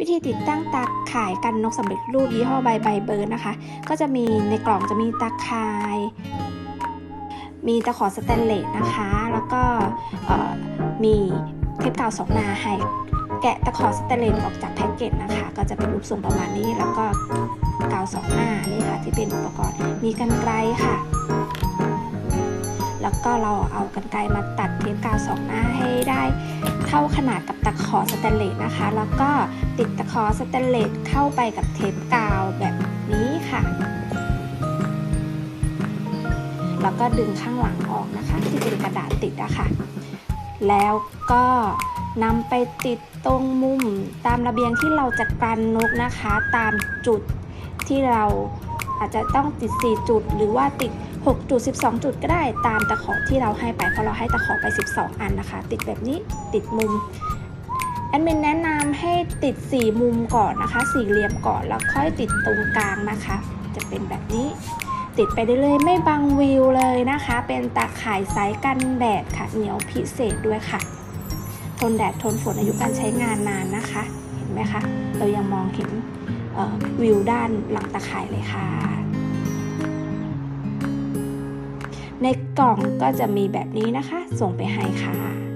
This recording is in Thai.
วิธีติดตั้งตาข่ายกันนกสำเร็จรูปยี่ห้อใบใบเบิร์นนะคะ ก็จะมีในกล่องจะมีตาข่าย มีตะขอสแตนเลสนะคะ แล้วก็มีเทปกาวสองหน้าให้แกะตะขอสแตนเลสออกจากแพ็กเกจนะคะ ก็จะเป็นรูปทรงประมาณนี้แล้วก็กาวสองหน้านี่ค่ะ ที่เป็นอุปกรณ์มีกันไกลค่ะ แล้วก็เราเอากันไกลมาตัดเทปกาวสองหน้าให้ได้ อสแตนเลสนะคะ แล้วก็ติดตะขอสแตนเลสเข้าไปกับเทปกาวแบบนี้ค่ะ แล้วก็ดึงข้างหลังออกนะคะ ที่เป็นกระดาษติดอะค่ะ แล้วก็นำไปติดตรงมุมตามระเบียงที่เราจะกันนกนะคะ ตามจุดที่เราอาจจะต้องติด 4 จุด หรือว่าติด 6 จุด 12 จุดก็ได้ตามตะขอที่เราให้ไปเพราะเราให้ตะขอไป 12 อันนะคะ ติดแบบนี้ติดมุม แอดมินแนะนำให้ติด4มุมก่อนนะคะ สี่เหลี่ยมก่อนแล้วค่อยติดตรงกลางนะคะ จะเป็นแบบนี้ ติดไปได้เลยไม่บังวิวเลยนะคะ เป็นตาข่ายไซส์กันแดดค่ะ เหนียวพิเศษด้วยค่ะ ทนแดดทนฝนอายุการใช้งานนานนะคะ เห็นไหมคะ เรายังมองเห็นวิวด้านหลังตาข่ายเลยค่ะ ในกล่องก็จะมีแบบนี้นะคะ ส่งไปให้ค่ะ